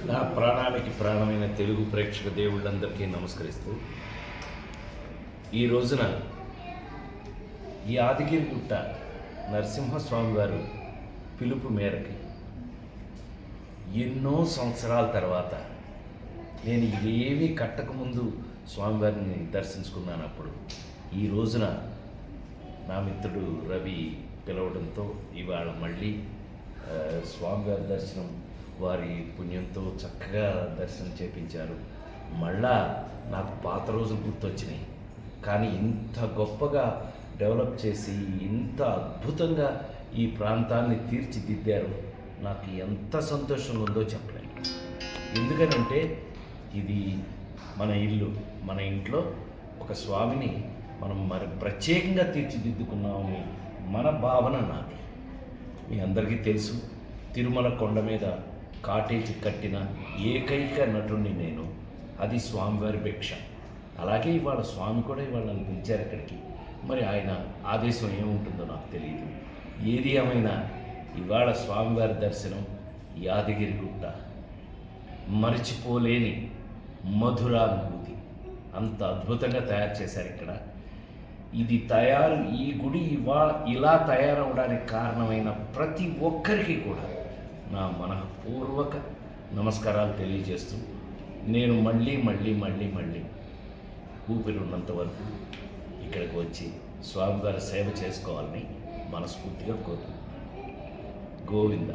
నా ప్రాణానికి ప్రాణమైన తెలుగు ప్రేక్షక దేవుళ్ళందరికీ నమస్కరిస్తూ ఈ రోజున ఈ ఆదిగిరిగుట్ట నరసింహస్వామి వారు పిలుపు మేరకు ఎన్నో సంవత్సరాల తర్వాత నేను ఏమీ కట్టకముందు స్వామివారిని దర్శించుకున్నాను అప్పుడు. ఈ రోజున నా మిత్రుడు రవి పిలవడంతో ఇవాళ మళ్ళీ స్వామివారి దర్శనం వారి పుణ్యంతో చక్కగా దర్శనం చేపించారు. మళ్ళా నాకు పాత రోజులు గుర్తొచ్చినాయి. కానీ ఇంత గొప్పగా డెవలప్ చేసి ఇంత అద్భుతంగా ఈ ప్రాంతాన్ని తీర్చిదిద్దారు. నాకు ఎంత సంతోషంగా ఉందో చెప్పలేను ఎందుకనంటే ఇది మన ఇల్లు మన ఇంట్లో ఒక స్వామిని మనం మరి ప్రత్యేకంగా తీర్చిదిద్దుకున్నామని మన భావన నాది. మీ అందరికీ తెలుసు తిరుమల కొండ మీద కాటేజ్ కట్టిన ఏకైక నటుడిని నేను. అది స్వామివారి భిక్ష. అలాగే ఇవాళ స్వామి కూడా ఇవాళ నన్ను పిలిచారు అక్కడికి. మరి ఆయన ఆదేశం ఏముంటుందో నాకు తెలియదు. ఏది ఏమైనా ఇవాళ స్వామివారి దర్శనం యాదగిరి గుట్ట. మరిచిపోలేని మధురానుభూతి. అంత అద్భుతంగా తయారు చేశారు ఇక్కడ. ఇది తయారు ఈ గుడి ఇవా ఇలా తయారవడానికి కారణమైన ప్రతి ఒక్కరికి కూడా నా మనఃపూర్వక నమస్కారాలు తెలియజేస్తూ నేను మళ్ళీ మళ్ళీ మళ్ళీ మళ్ళీ ఊపిరి ఉన్నంత వరకు ఇక్కడికి వచ్చి స్వామివారి సేవ చేసుకోవాలని మనస్ఫూర్తిగా కోరుతున్నాను. గోవింద.